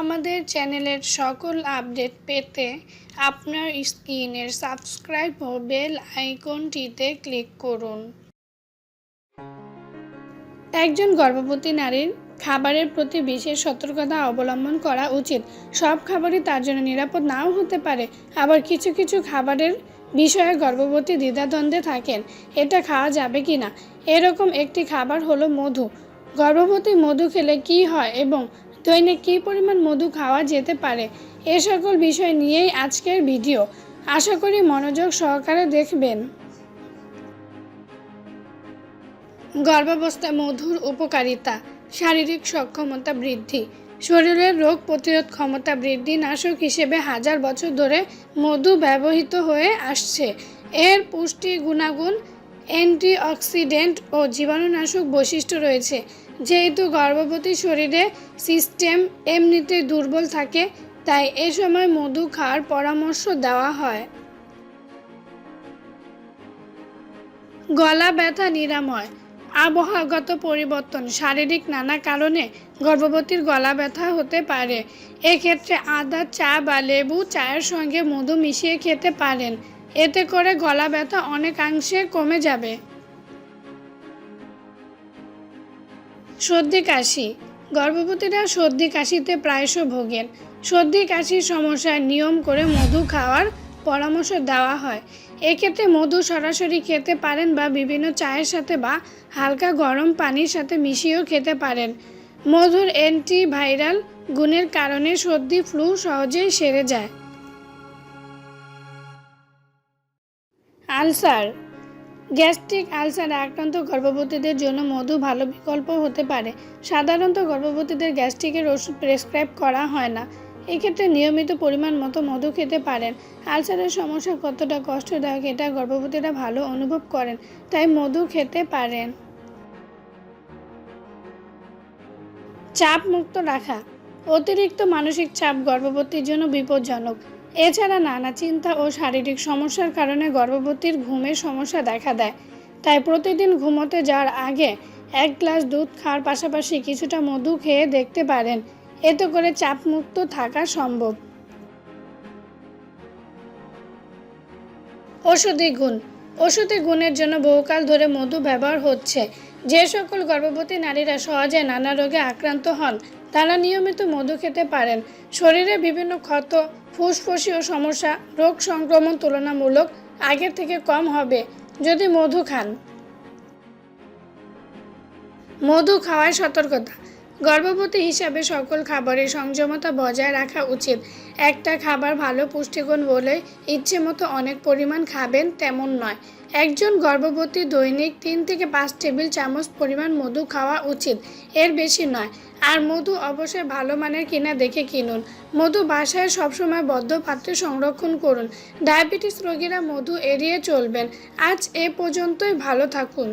আমাদের চ্যানেলের সকল আপডেট পেতে আপনার স্ক্রিনের সাবস্ক্রাইব ও বেল আইকনটিতে ক্লিক করুন। একজন গর্ভবতী নারীর খাবারের প্রতি বিশেষ সতর্কতা অবলম্বন করা উচিত। সব খাবারই তার জন্য নিরাপদ নাও হতে পারে। আবার কিছু কিছু খাবারের বিষয়ে গর্ভবতী দ্বিধাদ্বন্দ্বে থাকেন। এটা খাওয়া যাবে কি না এরকম একটি খাবার হলো মধু। গর্ভবতী মধু খেলে কি হয় এবং দৈনিক কী পরিমাণ মধু খাওয়া যেতে পারে? এ সকল বিষয় নিয়েই আজকের ভিডিও। আশা করি মনোযোগ সহকারে দেখবেন। গর্ভাবস্থায় মধুর উপকারিতা, শারীরিক সক্ষমতা বৃদ্ধি, শরীরের রোগ প্রতিরোধ ক্ষমতা বৃদ্ধি নাশক হিসেবে হাজার বছর ধরে মধু ব্যবহৃত হয়ে আসছে। এর পুষ্টি গুণাগুণ, অ্যান্টিঅক্সিডেন্ট ও জীবাণুনাশক বৈশিষ্ট্য রয়েছে। যেহেতু গর্ভবতী শরীরে সিস্টেম এমনিতে দুর্বল থাকে, তাই এ সময় মধু খাওয়ার পরামর্শ দেওয়া হয়। গলা ব্যথা নিরাময়, আবহাওয়াগত পরিবর্তন, শারীরিক নানা কারণে গর্ভবতীর গলা ব্যথা হতে পারে। এক্ষেত্রে আদা, চা বা লেবু চায়ের সঙ্গে মধু মিশিয়ে খেতে পারেন। এতে করে গলা ব্যথা অনেকাংশে কমে যাবে। সর্দি কাশি। গর্ভবতীরা সর্দি কাশিতে প্রায়শ ভোগেন। সর্দি কাশির সমস্যায় নিয়ম করে মধু খাওয়ার পরামর্শ দেওয়া হয়। এক্ষেত্রে মধু সরাসরি খেতে পারেন বা বিভিন্ন চায়ের সাথে বা হালকা গরম পানির সাথে মিশিয়েও খেতে পারেন। মধুর অ্যান্টিভাইরাল গুণের কারণে সর্দি, ফ্লু সহজেই সেরে যায়। আলসার গ্যাস্ট্রিক আলসারে আক্রান্ত গর্ভবতীদের জন্য মধু ভালো বিকল্প হতে পারে। সাধারণত গর্ভবতীদের গ্যাস্ট্রিকের ওষুধ প্রেসক্রাইব করা হয় না। এক্ষেত্রে নিয়মিত পরিমাণ মতো মধু খেতে পারেন। আলসারের সমস্যা কতটা কষ্টদায়ক এটা গর্ভবতীরা ভালো অনুভব করেন, তাই মধু খেতে পারেন। চাপ মুক্ত রাখা। অতিরিক্ত মানসিক চাপ গর্ভবতীর জন্য বিপজ্জনক। এছাড়া নানা চিন্তা ও শারীরিক সমস্যার কারণে গর্ভবতীর ঘুমের সমস্যা দেখা দেয়। তাই প্রতিদিন ঘুমোতে যাওয়ার আগে এক গ্লাস দুধ খাওয়ার পাশাপাশি কিছুটা মধু খেয়ে দেখতে পারেন। এতে করে চাপমুক্ত থাকা সম্ভব। ওষুধি গুণ। ওষুধি গুণের জন্য বহুকাল ধরে মধু ব্যবহার হচ্ছে। যে সকল গর্ভবতী নারীরা সহজে নানা রোগে আক্রান্ত হন তারা নিয়মিত মধু খেতে পারেন। শরীরে বিভিন্ন ক্ষত ফুসফুসীয় সমস্যা, রোগ সংক্রমণ তুলনামূলক আগের থেকে কম হবে যদি মধু খান। মধু খাওয়ায় সতর্কতা। গর্ভবতী হিসাবে সকল খাবারের সংযমতা বজায় রাখা উচিত। একটা খাবার ভালো পুষ্টিগুণ বলে ইচ্ছে মতো অনেক পরিমাণ খাবেন তেমন নয়। একজন গর্ভবতী দৈনিক তিন থেকে পাঁচ টেবিল চামচ পরিমাণ মধু খাওয়া উচিত। এর বেশি নয়। আর মধু অবশ্যই ভালো মানের কিনা দেখে কিনুন। মধু বাসায় সবসময় বদ্ধ পাত্রে সংরক্ষণ করুন। ডায়াবেটিস রোগীরা মধু এড়িয়ে চলবেন। আজ এ পর্যন্তই, ভালো থাকুন।